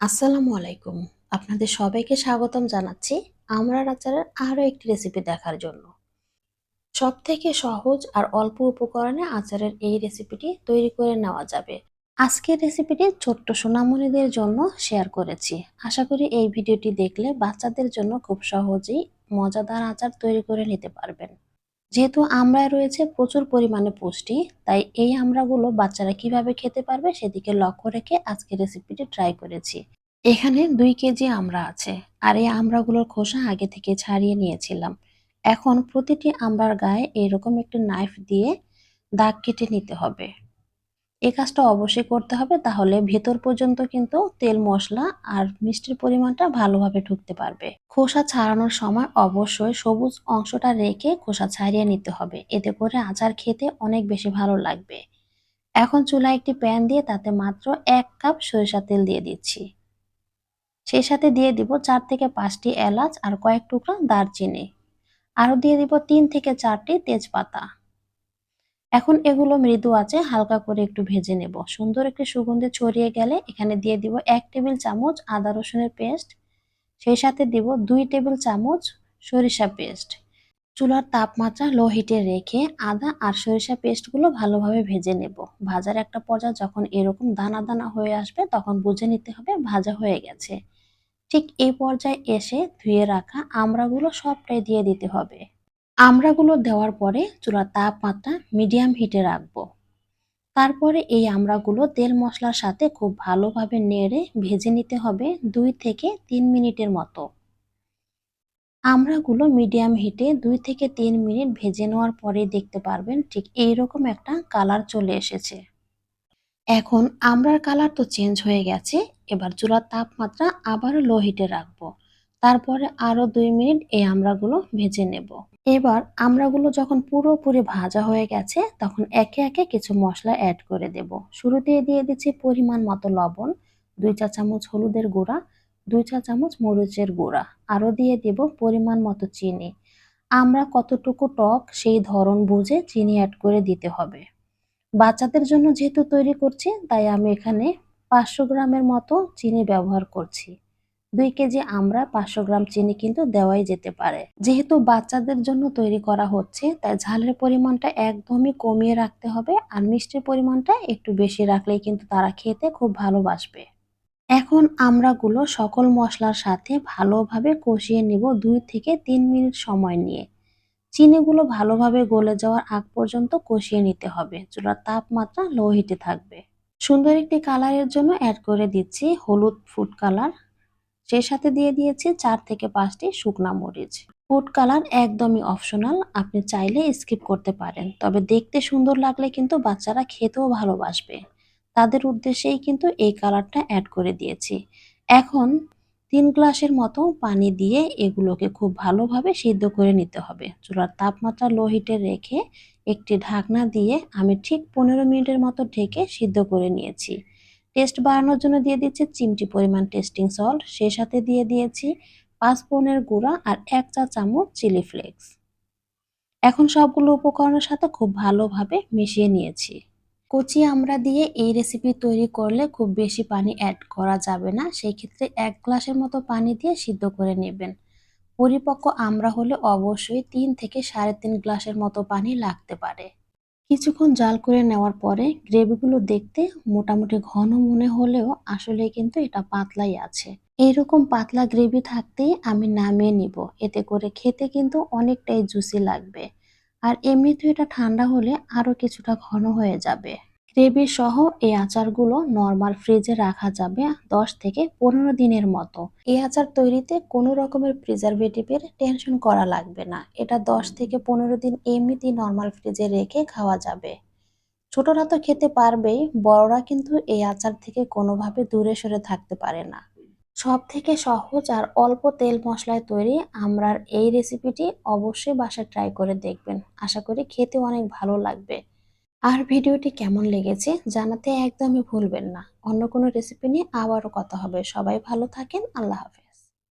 আসসালামু আলাইকুম। আপনাদের সবাইকে স্বাগতম জানাচ্ছি আমরা আচারের আরও একটি রেসিপি দেখার জন্য। সব থেকে সহজ আর অল্প উপকরণে আচারের এই রেসিপিটি তৈরি করে নেওয়া যাবে। আজকের রেসিপিটি ছোট্ট সোনামণিদের জন্য শেয়ার করেছি। আশা করি এই ভিডিওটি দেখলে বাচ্চাদের জন্য খুব সহজেই মজাদার আচার তৈরি করে নিতে পারবেন। যেহেতু আমরায় রয়েছে প্রচুর পরিমাণে পুষ্টি, তাই এই আমড়াগুলো বাচ্চারা কীভাবে খেতে পারবে সেদিকে লক্ষ্য রেখে আজকে রেসিপিটি ট্রাই করেছি। এখানে দুই কেজি আমরা আছে, আর এই আমড়াগুলোর খোসা আগে থেকে ছাড়িয়ে নিয়েছিলাম। এখন প্রতিটি আমরার গায়ে এরকম একটি নাইফ দিয়ে দাগ কেটে নিতে হবে। এই কাজটা অবশ্যই করতে হবে, তাহলে ভেতর পর্যন্ত কিন্তু তেল, মশলা আর মিষ্টির পরিমাণটা ভালোভাবে ঢুকতে পারবে। খোসা ছাড়ানোর সময় অবশ্যই সবুজ অংশটা রেখে খোসা ছাড়িয়ে নিতে হবে, এতে করে আচার খেতে অনেক বেশি ভালো লাগবে। এখন চুলায় একটি প্যান দিয়ে তাতে মাত্র এক কাপ সরিষা তেল দিয়ে দিচ্ছি। সেই সাথে দিয়ে দিব চার থেকে পাঁচটি এলাচ আর কয়েক টুকরা দারচিনি। আরও দিয়ে দিব তিন থেকে চারটি তেজপাতা। এখন এগুলো মৃদু আছে, হালকা করে একটু ভেজে নেব। সুন্দর একটি সুগন্ধে ছড়িয়ে গেলে এখানে দিয়ে দিব এক টেবিল চামচ আদা রসুনের পেস্ট। সেই সাথে দিব দুই টেবিল চামচ সরিষা পেস্ট। চুলার তাপমাত্রা লো হিটে রেখে আদা আর সরিষা পেস্টগুলো ভালোভাবে ভেজে নেব। ভাজার একটা পর্যায়ে যখন এরকম দানা দানা হয়ে আসবে, তখন বুঝে নিতে হবে ভাজা হয়ে গেছে। ঠিক এই পর্যায়ে এসে ধুয়ে রাখা আমড়াগুলো সবটাই দিয়ে দিতে হবে। আমড়াগুলো দেওয়ার পরে চুলার তাপমাত্রা মিডিয়াম হিটে রাখব। তারপরে এই আমড়াগুলো তেল মশলার সাথে খুব ভালোভাবে নেড়ে ভেজে নিতে হবে দুই থেকে তিন মিনিটের মতো। আমড়াগুলো মিডিয়াম হিটে দুই থেকে তিন মিনিট ভেজে নেওয়ার পরে দেখতে পারবেন ঠিক এইরকম একটা কালার চলে এসেছে। এখন আমড়ার কালার তো চেঞ্জ হয়ে গেছে, এবার চুলার তাপমাত্রা আবারও লো হিটে রাখব। তারপরে আরও দুই মিনিট এই আমড়াগুলো ভেজে নেব। এবার আমড়াগুলো যখন পুরোপুরি ভাজা হয়ে গেছে, তখন একে একে কিছু মশলা অ্যাড করে দেব। শুরুতে দিয়ে দিচ্ছি পরিমাণ মতো লবণ, দুই চা চামচ হলুদের গুঁড়া, দুই চা চামচ মরিচের গুঁড়া, আরও দিয়ে দেব পরিমাণ মতো চিনি। আমরা কতটুকু টক সেই ধরন বুঝে চিনি অ্যাড করে দিতে হবে। বাচ্চাদের জন্য যেহেতু তৈরি করছি, তাই আমি এখানে পাঁচশো গ্রামের মতো চিনি ব্যবহার করছি। দুই কেজি আমরা পাঁচশো গ্রাম চিনি কিন্তু দেওয়াই যেতে পারে। যেহেতু বাচ্চাদের জন্য তৈরি করা হচ্ছে, তাই ঝালের পরিমাণটা একদমই কমিয়ে রাখতে হবে আর মিষ্টির পরিমাণটা একটু বেশি রাখলেই কিন্তু তারা খেতে খুব ভালোবাসবে। এখন আমরাগুলো সকল মশলার সাথে ভালোভাবে কষিয়ে নিব দুই থেকে তিন মিনিট সময় নিয়ে। চিনিগুলো ভালোভাবে গলে যাওয়ার আগ পর্যন্ত কষিয়ে নিতে হবে, চুলার তাপমাত্রা লো হিটে থাকবে। সুন্দর একটি কালারের জন্য অ্যাড করে দিচ্ছি হলুদ ফুড কালার সেই সাথে দিয়ে দিয়েছি চার থেকে পাঁচটি শুকনা মরিচ। ফুড কালার একদমই অপশনাল, আপনি চাইলে স্কিপ করতে পারেন। তবে দেখতে সুন্দর লাগলে কিন্তু বাচ্চারা খেতেও ভালোবাসবে। তাদের উদ্দেশ্যেই কিন্তু এই কালারটা অ্যাড করে দিয়েছি। এখন তিন গ্লাসের মতো পানি দিয়ে এগুলোকে খুব ভালোভাবে সিদ্ধ করে নিতে হবে। চুলার তাপমাত্রা লো হিটে রেখে একটি ঢাকনা দিয়ে আমি ঠিক পনেরো মিনিটের মতো ঢেকে সিদ্ধ করে নিয়েছি। টেস্ট বাড়ানোর জন্য দিয়ে দিচ্ছি চিমটি পরিমাণ টেস্টিং সল্ট। সেই সাথে দিয়ে দিয়েছি পাঁচ পনেরো গুঁড়া আর এক চা চামচ চিলি ফ্লেক্স। এখন সবগুলো উপকরণের সাথে খুব ভালোভাবে মিশিয়ে নিয়েছি। কচি আমরা দিয়ে এই রেসিপি তৈরি করলে খুব বেশি পানি অ্যাড করা যাবে না। সেই ক্ষেত্রে এক গ্লাসের মতো পানি দিয়ে সিদ্ধ করে নেবেন। পরিপক্ক আমরা হলে অবশ্যই তিন থেকে সাড়ে তিন গ্লাসের মতো পানি লাগতে পারে। কিছুক্ষণ জাল করে নেওয়ার পরে গ্রেভিগুলো দেখতে মোটামুটি ঘন মনে হলেও আসলে কিন্তু এটা পাতলাই আছে। এইরকম পাতলা গ্রেভি থাকতেই আমি নামিয়ে নিব। এতে করে খেতে কিন্তু অনেকটাই জুসি লাগবে। আর এমনিতে এটা ঠান্ডা হলে আরও কিছুটা ঘন হয়ে যাবে। গ্রেভি সহ এই আচারগুলো নর্মাল ফ্রিজে রাখা যাবে দশ থেকে পনেরো দিনের মতো। এই আচার তৈরিতে কোনো রকমের প্রিজারভেটিভের টেনশন করা লাগবে না। এটা দশ থেকে পনেরো দিন এমনিতেই নর্মাল ফ্রিজে রেখে খাওয়া যাবে। ছোটরা তো খেতে পারবেই, বড়রা কিন্তু এই আচার থেকে কোনোভাবে দূরে সরে থাকতে পারে না। সব থেকে সহজ আর অল্প তেল মশলায় তৈরি আমরার এই রেসিপিটি অবশ্যই বাসায় ট্রাই করে দেখবেন। আশা করি খেতে অনেক ভালো লাগবে। আর ভিডিওটি কেমন লেগেছে জানাতে একদমই ভুলবেন না। অন্য কোনো রেসিপি নিয়ে আবারও কথা হবে। সবাই ভালো থাকেন। আল্লাহ হাফেজ।